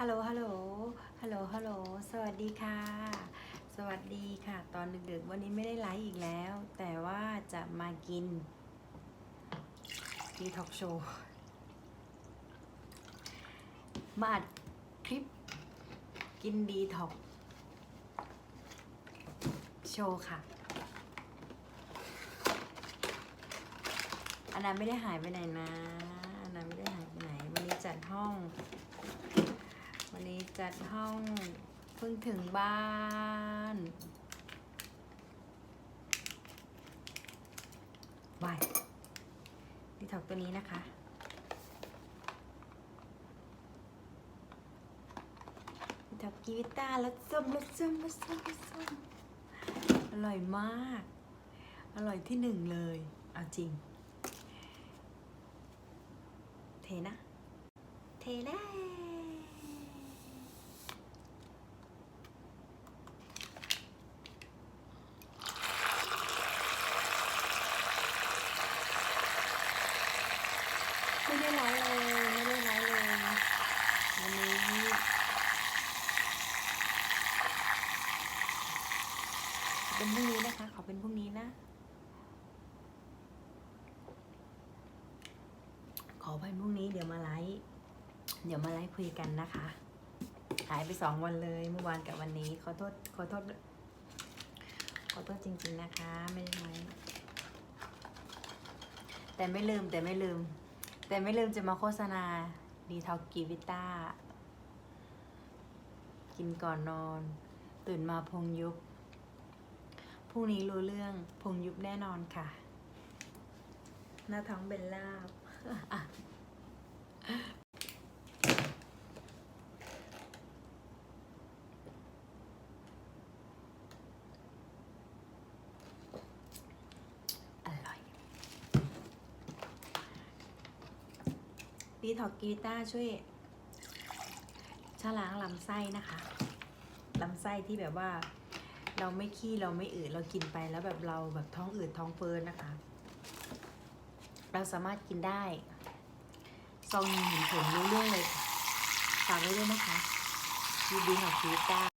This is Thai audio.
ฮัลโหล ฮัลโหล ฮัลโหล ฮัลโหล สวัสดีค่ะ สวัสดีค่ะ ตอนดึกๆ วันนี้ไม่ได้ไลฟ์อีกแล้ว แต่ว่าจะมากินดีท็อกโชว์ มาอัดคลิปกินดีท็อกโชว์ค่ะ อันนั้นไม่ได้หายไปไหนนะ อันนั้นไม่ได้หายไปไหน วันนี้จัดห้อง วันนี้ จัดห้องเพิ่งถึงบ้าน บายดีท็อกตัวนี้นะคะ ดีท็อกกีวิต้าแล้วส้มแล้วส้มแล้วส้มแล้วส้มอร่อยมาก อร่อยที่หนึ่งเลยเอาจริง เทนะ เทได้ ไม่ได้ไลฟ์เลยไม่ได้ไลฟ์เลยวันนี้เป็นพรุ่งนี้นะคะขอเป็นพรุ่งนี้นะ ขอเป็นพรุ่งนี้เดี๋ยวมาไลฟ์เดี๋ยวมาไลฟ์คุยกันนะคะหายไปสองวันเลยเมื่อวานกับวันนี้ขอโทษขอโทษขอโทษจริง ๆนะคะ ไม่ได้ไลฟ์แต่ไม่ลืมแต่ไม่ลืม แต่ไม่ลืมจะมาโฆษณาดีท็อกกีวิต้า กินก่อนนอน ตื่นมาพงยุบพรุ่งนี้รู้เรื่องพงยุบแน่นอนค่ะ หน้าท้องเป็นลาบ ดีท็อกกีต้าช่วยชะล้างลำไส้นะคะลำไส้ที่แบบว่า เราไม่ขี้เราไม่อืดเรากินไปแล้วแบบเราแบบท้องอืดท้องเฟ้อนะคะ เราสามารถกินได้ซองหนึ่งเห็นผลรู้เรื่องเลยฝากไว้ด้วยนะคะดีดีของกีต้า